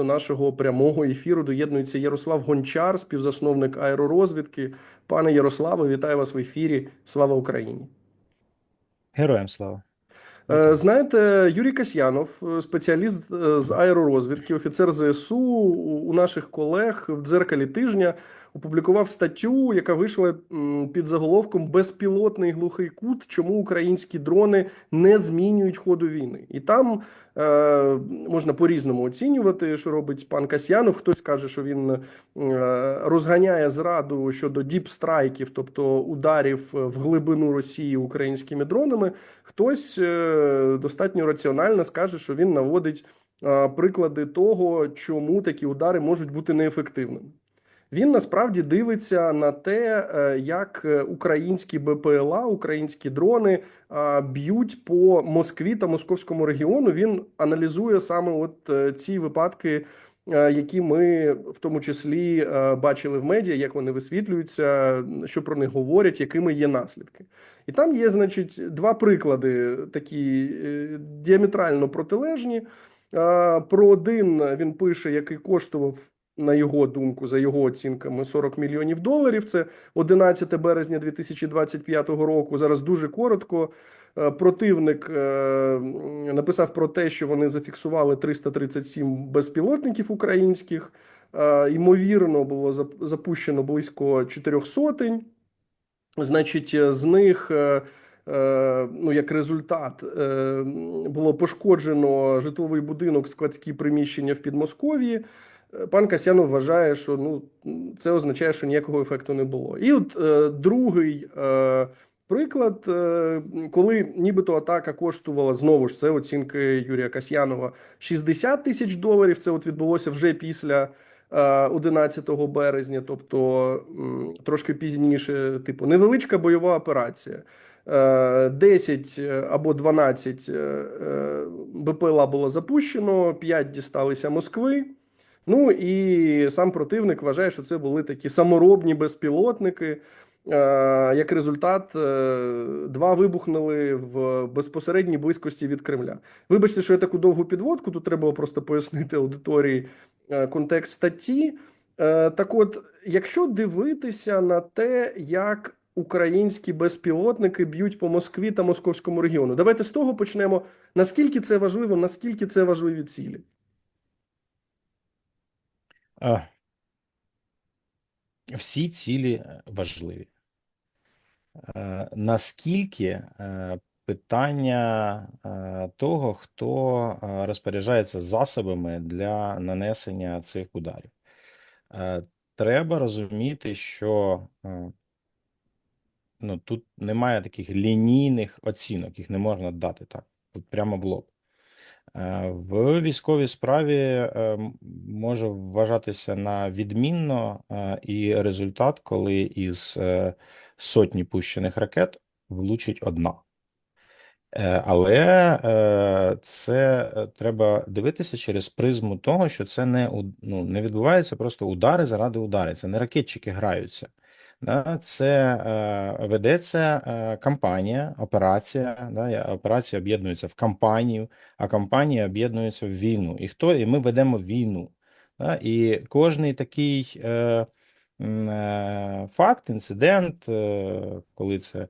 До нашого прямого ефіру доєднується Ярослав Гончар, співзасновник аеророзвідки. Пане Ярославе, вітаю вас в ефірі. Слава Україні! Героям слава. Е, Знаєте, Юрій Касьянов, е, спеціаліст е, з аеророзвідки, офіцер ЗСУ, у у наших колег в дзеркалі тижня опублікував статтю, яка вийшла під заголовком Безпілотний глухий кут. Чому українські дрони не змінюють ходу війни? І там е, можна по-різному оцінювати, що робить пан Касьянов. Хтось каже, що він е, розганяє зраду щодо діпстрайків, тобто ударів в глибину Росії українськими дронами. Хтось е, достатньо раціонально скаже, що він наводить е, приклади того, чому такі удари можуть бути неефективними. Він насправді дивиться на те, е, як е, українські БПЛА, українські дрони б'ють по Москві та московському регіону. Він аналізує саме от е, ці випадки, які ми в тому числі бачили в медіа, як вони висвітлюються, що про них говорять, якими є наслідки. І там є, значить, два приклади, такі діаметрально протилежні. Про один він пише, який коштував, на його думку, за його оцінками, 40 мільйонів доларів. Це 11 березня 2025 року. Зараз дуже коротко. Е, Противник е, написав про те, що вони зафіксували 337 безпілотників українських. Е, Ймовірно, було запущено близько чотирьох сотень. Значить, з них, ну як результат, було пошкоджено житловий будинок, складські приміщення в Підмосков'ї. Е, Пан Касьянов вважає, що ну це означає, що ніякого ефекту не було. І от е, другий е, приклад, е, коли нібито атака коштувала знову ж це оцінки Юрія Касьянова 60 тисяч доларів. Це от відбулося вже після. е, 11 березня, тобто трошки пізніше, типу, невеличка бойова операція. Е, 10 або 12 е, е, БПЛА було запущено, 5 дісталися Москви. Ну і сам противник вважає, що це були такі саморобні безпілотники. Е, Як результат, е, два вибухнули в безпосередній близькості від Кремля. Вибачте, що я таку довгу підводку. Тут треба просто пояснити аудиторії е, контекст статті. Так, от, якщо дивитися на те, як українські безпілотники б'ють по Москві та московському регіону, давайте з того почнемо. Наскільки це важливо, наскільки це важливі цілі? А, Всі цілі е, важливі. Е, Наскільки питання того, хто розпоряджається засобами для нанесення цих ударів? Треба розуміти, що е, ну, тут немає таких лінійних оцінок, їх не можна дати так, от прямо в лоб. Е, В військовій справі е, може вважатися на відмінно е, і результат, коли із сотні пущених ракет влучить одна. Але це треба дивитися через призму того, що це не, ну, не відбувається просто удари заради ударів. Це не ракетчики граються. Да, це е, ведеться е, кампанія, операція. Да, операція об'єднується в кампанію, а кампанія об'єднується в війну. І хто? І ми ведемо війну. Да, і кожний такий е, е, факт, інцидент, е, коли це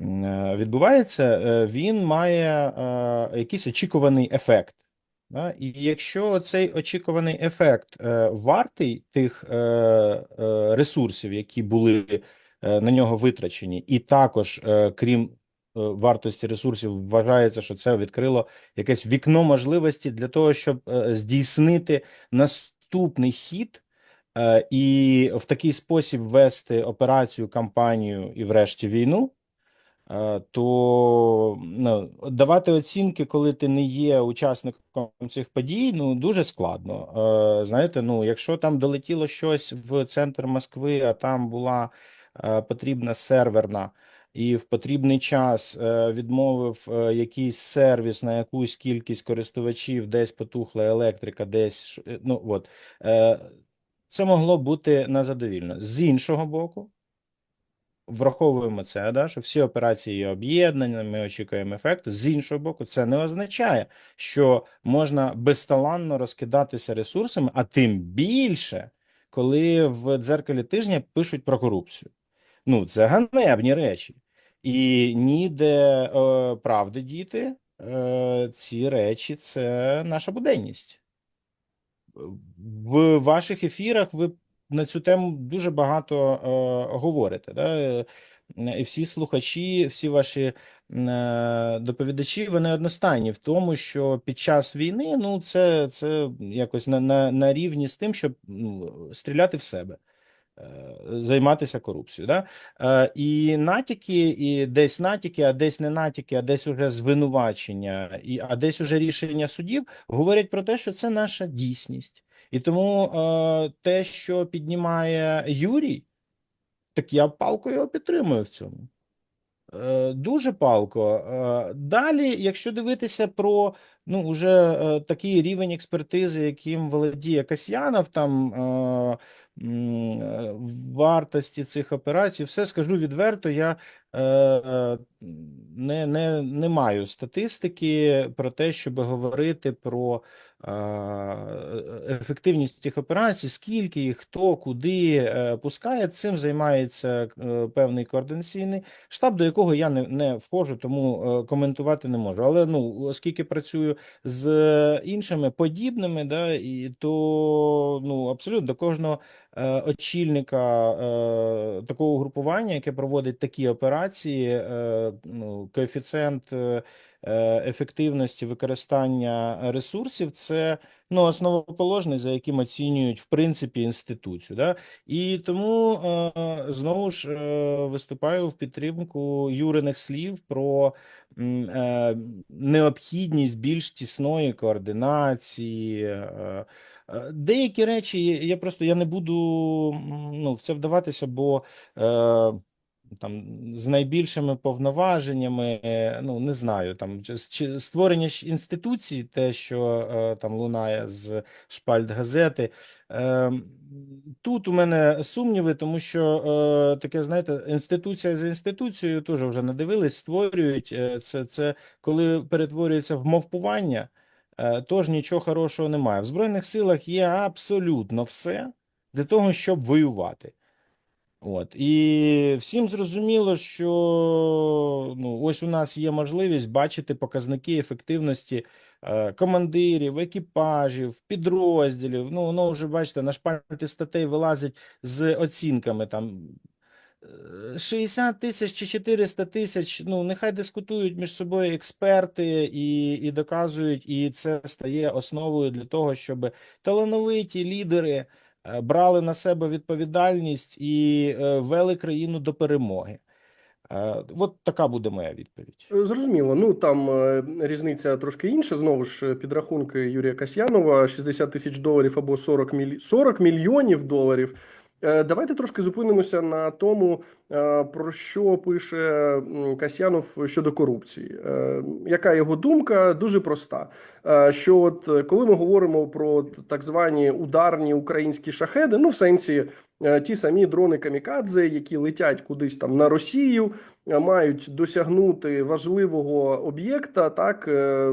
е, відбувається, він має е, якийсь очікуваний ефект. І якщо цей очікуваний ефект е, вартий тих е, е, ресурсів, які були на нього витрачені, і також, крім вартості ресурсів, вважається, що це відкрило якесь вікно можливості для того, щоб здійснити наступний хід. І в такий спосіб вести операцію, кампанію і, врешті, війну, то ну, давати оцінки, коли ти не є учасником цих подій, ну дуже складно. Е, Знаєте, ну якщо там долетіло щось в центр Москви, а там була е, потрібна серверна. І в потрібний час е, відмовив е, якийсь сервіс на якусь кількість користувачів, десь потухла електрика, десь е, ну от е, це могло бути незадовільно. З іншого боку, враховуємо це, да, що всі операції є об'єднані, ми очікуємо ефекту. З іншого боку, це не означає, що можна безталанно розкидатися ресурсами, а тим більше, коли в дзеркалі тижня пишуть про корупцію. Ну, це ганебні речі. І ніде е, правди діти, е, ці речі це наша буденність. В ваших ефірах ви на цю тему дуже багато е, говорите. Да? Е, І всі слухачі, всі ваші е, доповідачі, вони одностайні в тому, що під час війни ну, це, це якось на, на, на рівні з тим, щоб ну, стріляти в себе. Займатися корупцією, да? І натяки, і десь натяки, а десь не натяки, а десь уже звинувачення, і а десь уже рішення судів говорять про те, що це наша дійсність. І тому е, те, що піднімає Юрій, так я палко його підтримую в цьому. Е, Дуже палко. Е, Далі, якщо дивитися про ну, уже е, такий рівень експертизи, яким володіє Касьянов, там вартості цих операцій, все скажу відверто, я не, не, не маю статистики про те, щоб говорити про ефективність цих операцій, скільки їх, хто, куди е, пускає. Цим займається е, певний координаційний штаб, до якого я не, не входжу, тому е, коментувати не можу. Але ну, оскільки працюю з іншими подібними, да, і то ну, абсолютно до кожного очільника такого групування, яке проводить такі операції, ну, коефіцієнт ефективності використання ресурсів це ну, основоположний, за яким оцінюють в принципі інституцію. Да? І тому е, знову ж е, виступаю в підтримку Юриних слів про е, необхідність більш тісної координації. е, Е, Деякі речі я просто я не буду ну, в це вдаватися, бо е, там з найбільшими повноваженнями, ну не знаю, там чи- створення ж інституцій, те, що е, там лунає з шпальт газети. Е, тут у мене сумніви, тому що е, таке, знаєте, інституція за інституцією теж вже надивились, створюють е, це, це коли перетворюється в мовпування. Тож нічого хорошого немає. В Збройних силах є абсолютно все для того, щоб воювати. От. І всім зрозуміло, що ну, ось у нас є можливість бачити показники ефективності е, командирів, екіпажів, підрозділів. Ну, воно вже бачите, на шпальти статей вилазить з оцінками там. е, 60 тисяч чи 400 тисяч, ну нехай дискутують між собою експерти і, і доказують, і це стає основою для того, щоб талановиті лідери е, брали на себе відповідальність і е, вели країну до перемоги. Е, От така буде моя відповідь. Е, Зрозуміло. Ну там е, різниця трошки інша. Знову ж е, підрахунки Юрія Касьянова: 60 тисяч доларів або 40, міль... 40 мільйонів доларів. Е, Давайте трошки зупинимося на тому, е, про що пише Касьянов щодо корупції. Е, Яка його думка? Дуже проста. Що от коли ми говоримо про так звані ударні українські шахеди, ну в сенсі ті самі дрони камікадзе, які летять кудись там на Росію, мають досягнути важливого об'єкта, так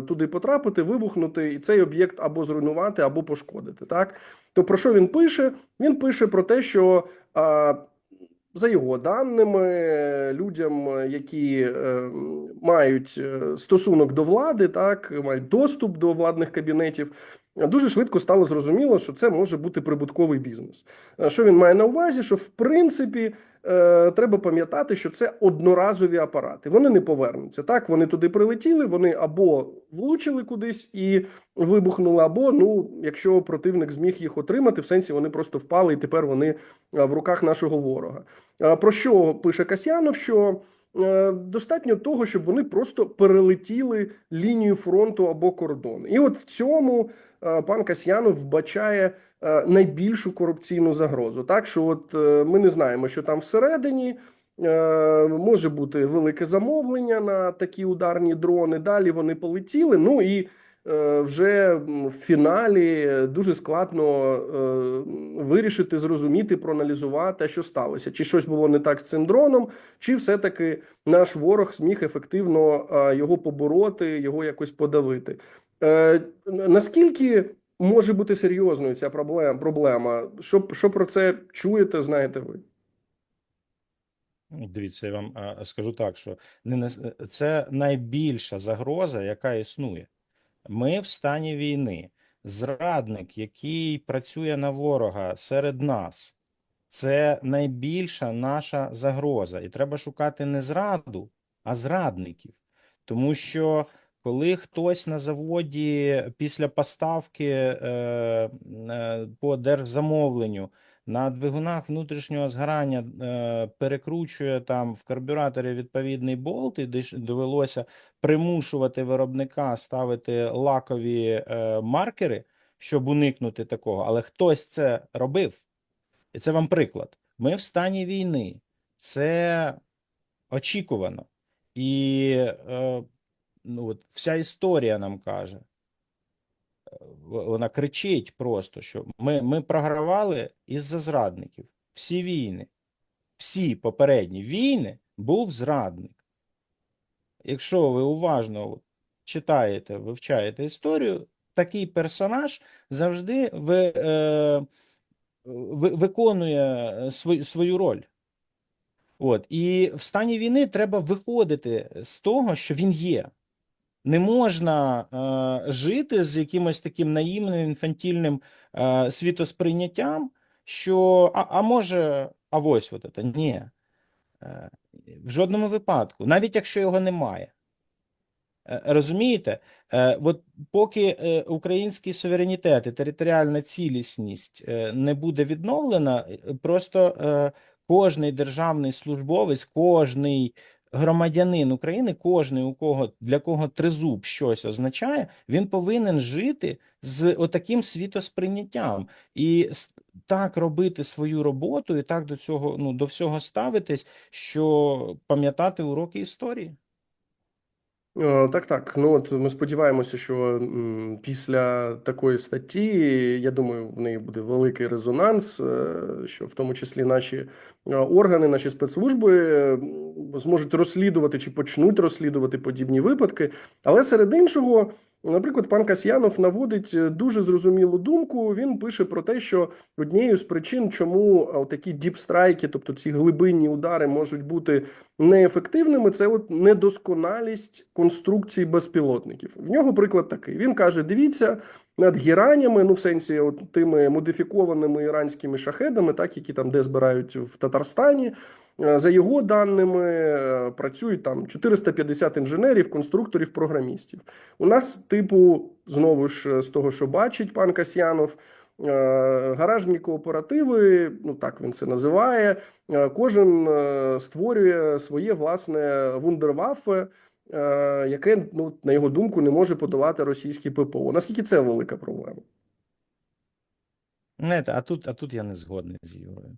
туди потрапити, вибухнути, і цей об'єкт або зруйнувати, або пошкодити. Так то про що він пише? Він пише про те, що за його даними, людям, які е, мають е, стосунок до влади, так мають доступ до владних кабінетів. Дуже швидко стало зрозуміло, що це може бути прибутковий бізнес. Е, Що він має на увазі? Що в принципі е, треба пам'ятати, що це одноразові апарати. Вони не повернуться. Так, вони туди прилетіли, вони або влучили кудись і вибухнули, або ну, якщо противник зміг їх отримати, в сенсі вони просто впали, і тепер вони е, в руках нашого ворога. Про що пише Касьянов? Що достатньо того, щоб вони просто перелетіли лінію фронту або кордон. І от в цьому пан Касьянов вбачає е, найбільшу корупційну загрозу. Так що, от е, ми не знаємо, що там всередині. Е, Може бути велике замовлення на такі ударні дрони. Далі вони полетіли. Ну і е, вже в фіналі дуже складно е, вирішити, зрозуміти, проаналізувати, що сталося. Чи щось було не так з цим дроном, чи все-таки наш ворог зміг ефективно е, його побороти, його якось подавити. Е, Наскільки може бути серйозною ця проблема? проблема? Що, що про це чуєте, знаєте ви? Ну, Дивіться, я вам е, скажу так, що це найбільша загроза, яка існує. Ми в стані війни. Зрадник, який працює на ворога серед нас, це найбільша наша загроза. І треба шукати не зраду, а зрадників. Тому що коли хтось на заводі після поставки е, е, по держзамовленню на двигунах внутрішнього згорання е, перекручує там в карбюраторі відповідний болт, і довелося примушувати виробника ставити лакові маркери, щоб уникнути такого. Але хтось це робив. І це вам приклад. Ми в стані війни. Це очікувано. І ну, от вся історія нам каже. Вона кричить просто, що ми, ми програвали із-за зрадників. Всі війни, всі попередні війни був зрадник. Якщо ви уважно читаєте, вивчаєте історію, такий персонаж завжди ви, е, ви, виконує свою, свою роль. От. І в стані війни треба виходити з того, що він є. Не можна е, жити з якимось таким наївним інфантільним е, світосприйняттям, що а, а може, а ось от це. Ні. Е, в жодному випадку, навіть якщо його немає. Е, Розумієте, Е, от поки е, український суверенітет і територіальна цілісність е, не буде відновлена, е, просто е, кожний державний службовець, кожний громадянин України, кожний у кого для кого тризуб щось означає, він повинен жити з отаким світосприйняттям і так робити свою роботу, і так до цього ну до всього ставитись, що пам'ятати уроки історії. Е, Так, так. Ну от ми сподіваємося, що після такої статті, я думаю, в неї буде великий резонанс, що в тому числі наші е, органи, наші спецслужби зможуть розслідувати чи почнуть розслідувати подібні випадки. Але серед іншого, наприклад, пан Касьянов наводить е, дуже зрозумілу думку. Він пише про те, що однією з причин, чому такі діпстрайки, тобто ці глибинні удари, можуть бути неефективними, це от недосконалість конструкції безпілотників. В нього приклад такий. Він каже: дивіться над гіранями, ну в сенсі, от тими модифікованими іранськими шахедами, так які там де збирають в Татарстані. Е, За його даними е, працюють там 450 інженерів, конструкторів, програмістів. У нас, типу, знову ж з того, що бачить пан Касьянов. е, Гаражні кооперативи, ну так він це називає. Е, Кожен е, створює своє власне вундерваффе, е, яке, ну, на його думку, не може подавати російське ППО. Наскільки це велика проблема? Не, а тут, а тут я не згодний з Юрою.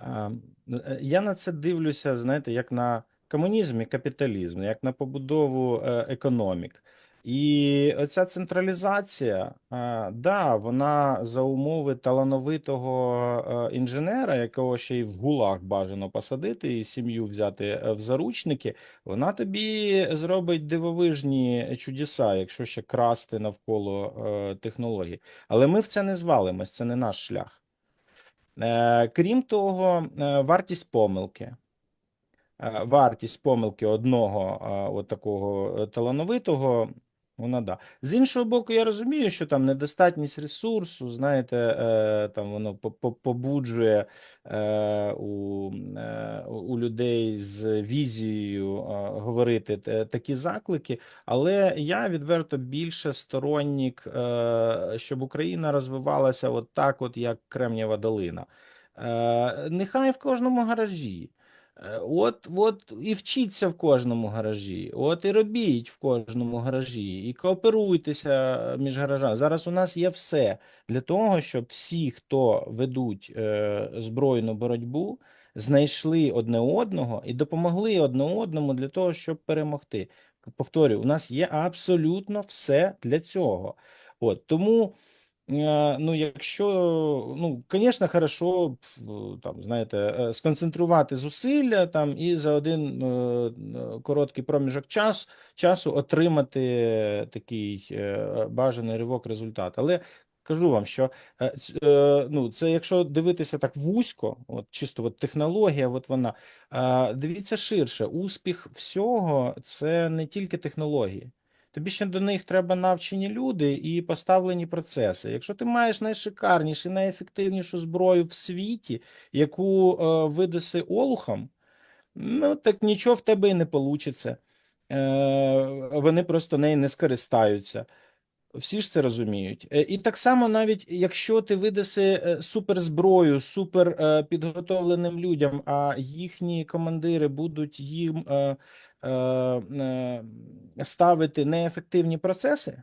Е, я на це дивлюся, знаєте, як на комунізм і капіталізм, як на побудову е, економік. І оця централізація, а, да, вона за умови талановитого е, інженера, якого ще й в гулаг бажано посадити, і сім'ю взяти е, в заручники, вона тобі зробить дивовижні чудеса, якщо ще красти навколо е, технологій. Але ми в це не звалимось, це не наш шлях. Е, Крім того, е, вартість помилки. Е, Вартість помилки одного е, от такого е, талановитого, вона да. З іншого боку, я розумію, що там недостатність ресурсу, знаєте, е, там воно по- по- побуджує е, у, е, у людей з візією е, говорити те- такі заклики. Але я відверто більше сторонник, е, щоб Україна розвивалася от так, от як Кремнієва долина. Е, Нехай в кожному гаражі. Е, От, от і вчіться в кожному гаражі, от і робіть в кожному гаражі, і кооперуйтеся між гаражами. Зараз у нас є все для того, щоб всі, хто ведуть е, збройну боротьбу, знайшли одне одного і допомогли одне одному для того, щоб перемогти. повторюю, у нас є абсолютно все для цього. От тому. Е, Ну, якщо, ну, звісно, хорошо, е, там, знаєте, е, сконцентрувати зусилля там і за один короткий проміжок час, часу отримати такий бажаний ривок результат. Але кажу вам, що е, е, ну, це якщо дивитися так вузько, от чисто от технологія, от вона, е, дивіться ширше, успіх всього це не тільки технології. Тобі ще до них треба навчені люди і поставлені процеси. Якщо ти маєш найшикарнішу, найефективнішу зброю в світі, яку е, видаси олухам, ну так нічого в тебе і не вийде. Е, вони просто нею не скористаються. Всі ж це розуміють. Е, І так само, навіть якщо ти видаси суперзброю супер е, підготовленим людям, а їхні командири будуть їм е, ставити неефективні процеси,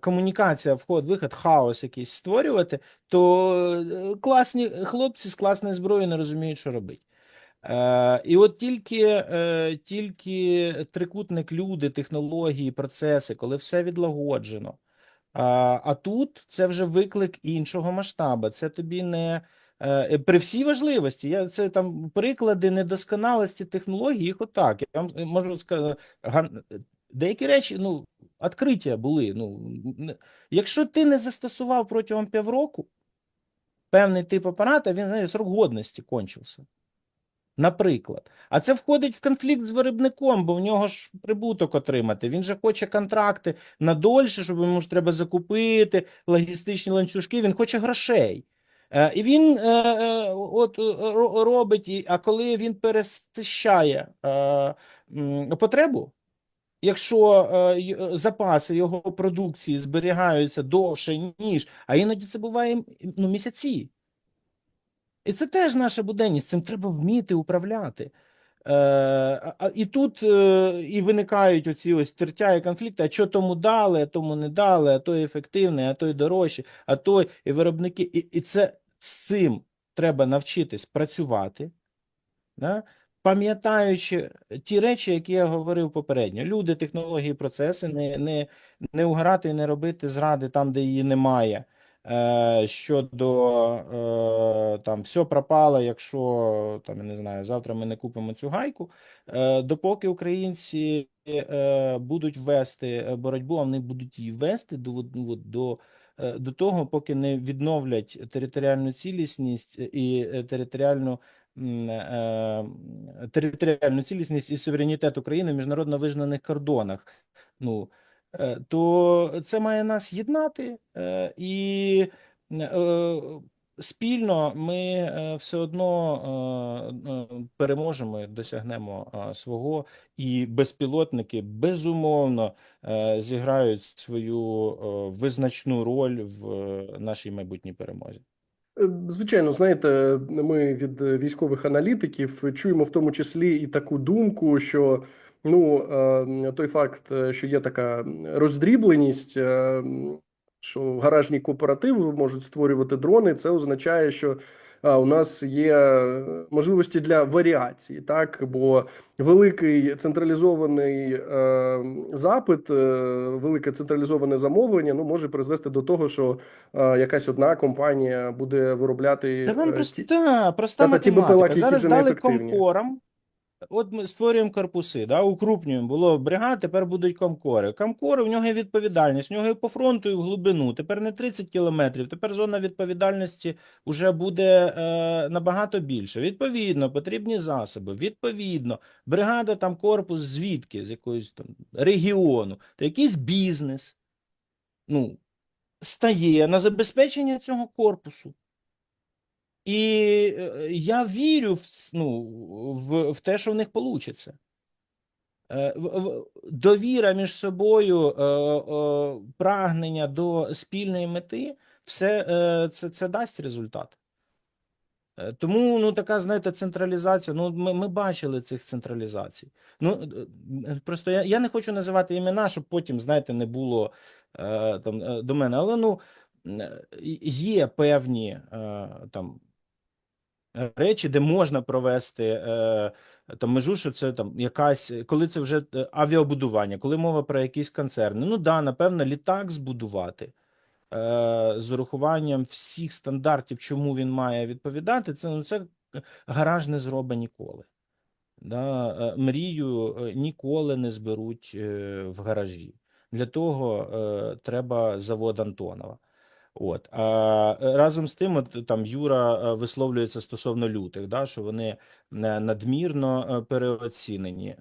комунікація, вход, виход, хаос якийсь створювати, то класні хлопці з класною зброєю не розуміють, що робити. Е, і от тільки, е, тільки трикутник люди, технології, процеси, коли все відлагоджено. А, тут це вже виклик іншого масштабу. Це тобі не е, при всій важливості. Я це там приклади недосконалості технологій, їх отак. Я вам можу сказати, деякі речі, ну, відкриття були. Ну, якщо ти не застосував протягом півроку певний тип апарата, він знає, срок годності кончився. Наприклад, а це входить в конфлікт з виробником, бо в нього ж прибуток отримати. Він же хоче контракти на дольше, щоб йому ж треба закупити логістичні ланцюжки. Він хоче грошей. Е, і він е, е, от робить, а коли він пересищає потребу, якщо запаси його продукції зберігаються довше, ніж, а іноді це буває ну, місяці. І це теж наша буденність, цим треба вміти управляти. Е, і тут е, і виникають оці ось тертя і конфлікти, а що тому дали, а тому не дали, а той ефективний, а той дорожчий, а той і виробники. І, і це з цим треба навчитись працювати, да? пам'ятаючи ті речі, які я говорив попередньо. Люди, технології, процеси, не, не, не уграти і не робити зради там, де її немає. Е, щодо е, там все пропало, якщо там я не знаю, завтра ми не купимо цю гайку. Е, допоки українці будуть вести боротьбу, а вони будуть її вести до, ну, до, до того, поки не відновлять територіальну цілісність і територіальну. Територіальну цілісність і суверенітет України в міжнародно визнаних кордонах. Ну, то це має нас єднати, е, і е, спільно ми е, все одно е, е, переможемо, досягнемо е, свого, і безпілотники безумовно е, зіграють свою е, визначну роль в е, нашій майбутній перемозі. Е, Звичайно, знаєте, ми від е, військових аналітиків чуємо в тому числі і таку думку, що ну е, той факт, що є така роздрібленість, е, що гаражні кооперативи можуть створювати дрони, це означає, що е, у нас є можливості для варіації, так бо великий централізований е, запит, е, велике централізоване замовлення, ну може призвести до того, що е, якась одна компанія буде виробляти е, просто ті- та, проста та, та ті математика. Зараз дали неефективні. От ми створюємо корпуси, да, укрупнюємо. Було бригад, тепер будуть комкори. Комкори, в нього є відповідальність, в нього і по фронту, і в глибину. Тепер не 30 кілометрів, тепер зона відповідальності вже буде е, набагато більше. Відповідно, потрібні засоби. Відповідно, бригада там корпус звідки, з якоїсь там регіону, то якийсь бізнес ну, стає на забезпечення цього корпусу. І е, я вірю в, ну, в, в те, що в них вийде. Довіра між собою, е, е, прагнення до спільної мети, все це, це дасть результат. Тому ну, така, знаєте, централізація. Ну, ми, ми бачили цих централізацій. Ну, просто я, я не хочу називати імена, щоб потім, знаєте, не було там, до мене. Але ну, є певні там речі, де можна провести е, там межу, що це там якась, коли це вже е, авіабудування, коли мова про якісь концерни. Ну да, напевно, літак збудувати е, з урахуванням всіх стандартів, чому він має відповідати, це, ну, це гараж не зробить ніколи. Да, е, мрію е, ніколи не зберуть в гаражі. Для того е, треба завод Антонова. От. А е, разом з тим, от, там Юра е, висловлюється стосовно лютих, да, що вони е, надмірно переоцінені.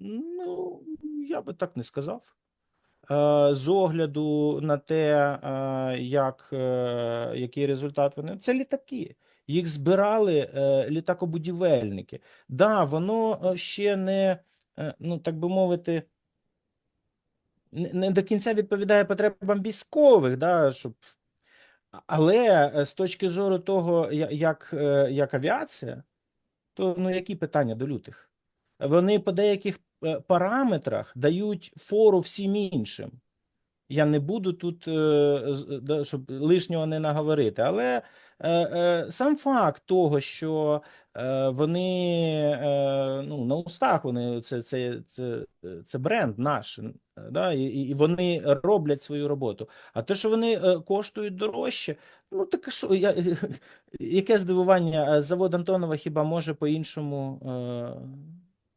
Ну, я би так не сказав. З огляду на те, як, який результат вони. Це літаки. Їх збирали літакобудівельники. Да, воно ще не, ну так би мовити, не до кінця відповідає потребам військових, да, щоб... але е, з точки зору того, як, е, як авіація, то ну які питання до лютих? Вони по деяких е, параметрах дають фору всім іншим. Я не буду тут, щоб лишнього не наговорити, але сам факт того, що вони е, ну, на устах вони це, це, це, це бренд наш, е, да, і, і вони роблять свою роботу. А те, що вони е, коштують дорожче, ну так а що я, яке здивування, е, завод Антонова хіба може по-іншому? Е,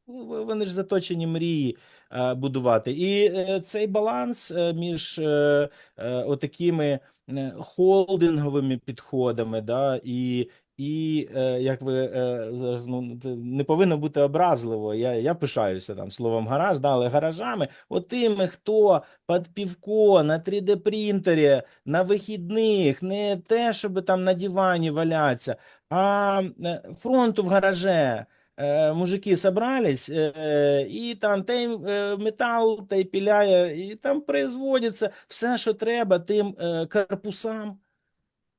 ну, вони ж заточені мрії е, будувати. І е, цей баланс е, між е, е, отакими е, холдинговими підходами, да, і, і е, як ви е, зараз ну, не повинно бути образливо. Я, я пишаюся там словом гараж, да, але гаражами, отими, хто під півко на 3D принтері на вихідних, не те, щоб там на дивані валятися, а е, фронту в гараже. Е, мужики собрались, е, і там е, метал, той піляє, і там производиться все, що треба тим корпусам,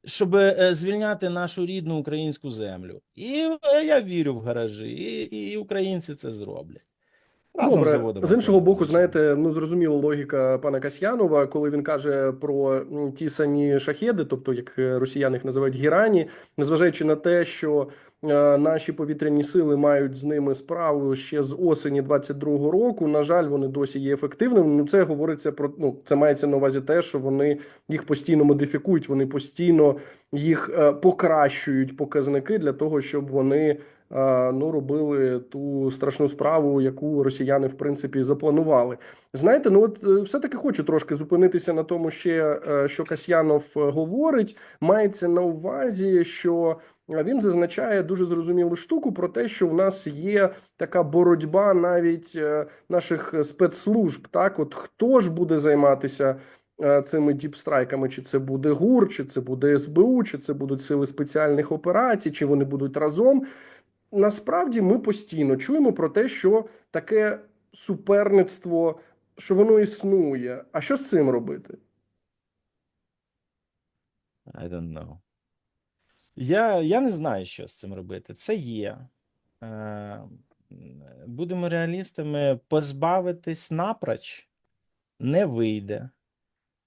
щоб е, звільняти нашу рідну українську землю. І е, я вірю в гаражі, і, і українці це зроблять. Разом з Добре, заводом з іншого боку, знаєте, ну зрозуміла логіка пана Касьянова, коли він каже про ті самі шахеди, тобто як е, росіяни їх називають гірані, незважаючи на те, що наші повітряні сили мають з ними справу ще з осені 22-го року. На жаль, вони досі є ефективними. Ну це говориться про ну це мається на увазі те, що вони їх постійно модифікують, вони постійно їх е, покращують показники для того, щоб вони е, ну робили ту страшну справу, яку росіяни в принципі запланували. Знаєте, ну от е, все-таки хочу трошки зупинитися на тому, ще е, що Касьянов е, говорить. Мається на увазі, що він зазначає дуже зрозумілу штуку про те, що в нас є така боротьба навіть наших спецслужб. Так, от хто ж буде займатися цими діпстрайками? Чи це буде ГУР, чи це буде СБУ, чи це будуть сили спеціальних операцій, чи вони будуть разом? Насправді ми постійно чуємо про те, що таке суперництво, що воно існує. А що з цим робити? I don't know. Я, я не знаю, що з цим робити. Це є. Е, Будемо реалістами, позбавитись напроч не вийде.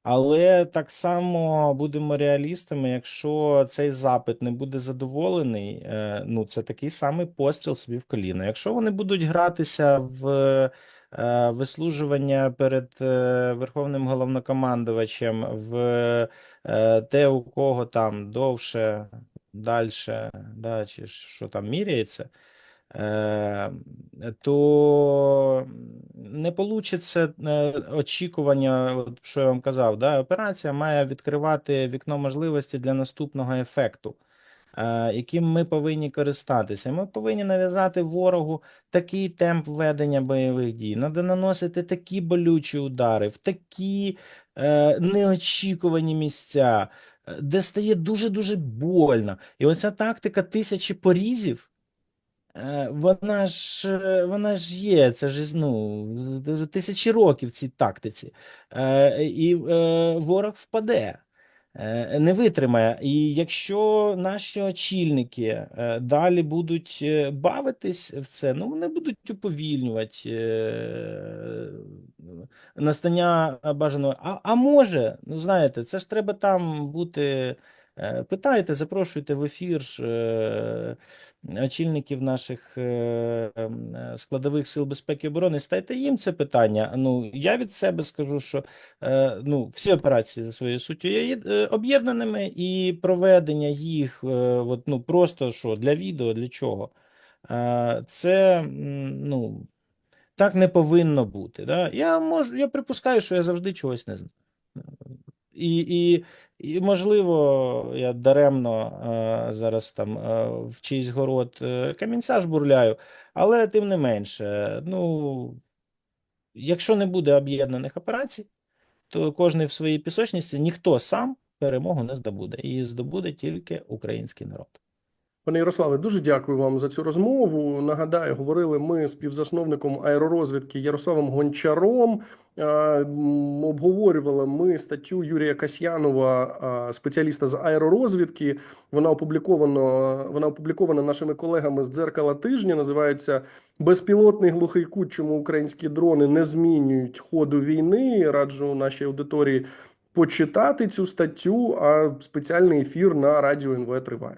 Але так само будемо реалістами, якщо цей запит не буде задоволений, е, ну це такий самий постріл собі в коліно. Якщо вони будуть гратися в е, вислужування перед е, Верховним головнокомандувачем, в те, у кого там довше, дальше, да, чи що там міряється, то не получиться е, очікування, що я вам казав, да, операція має відкривати вікно можливості для наступного ефекту, е, яким ми повинні користатися. Ми повинні нав'язати ворогу такий темп ведення бойових дій, надо наносити такі болючі удари в такі е, неочікувані місця, е, де стає дуже-дуже больно. І оця тактика тисячі порізів. Е, Вона ж, е, вона ж є, це ж ну, тисячі років цій тактиці. Е, І ворог впаде, не витримає. І якщо наші очільники далі будуть бавитись в це, ну вони будуть уповільнювати настання бажаного. А, а може, ну знаєте, це ж треба там бути Питайте, запрошуйте в ефір очільників наших е, ем, е, складових сил безпеки і оборони. Ставте їм це питання. Ну, я від себе скажу, що е, ну, всі операції за своєю суттю є об'єднаними, і проведення їх от, ну, просто що для відео, для чого? Це ну, так не повинно бути. Да? Я можу, я припускаю, що я завжди чогось не знаю. І, і, і можливо, я даремно е, зараз там е, в чийсь город е, камінця жбурляю, але тим не менше, ну, якщо не буде об'єднаних операцій, то кожен в своїй пісочниці ніхто сам перемогу не здобуде. І здобуде тільки український народ. Пане Ярославе, дуже дякую вам за цю розмову. Нагадаю, говорили ми з співзасновником аеророзвідки Ярославом Гончаром. Обговорювали ми статтю Юрія Касьянова, спеціаліста з аеророзвідки. Вона опублікована, вона опублікована нашими колегами з дзеркала тижня. Називається Безпілотний глухий кут. Чому українські дрони не змінюють ходу війни. Раджу нашій аудиторії почитати цю статтю. А спеціальний ефір на радіо НВ триває.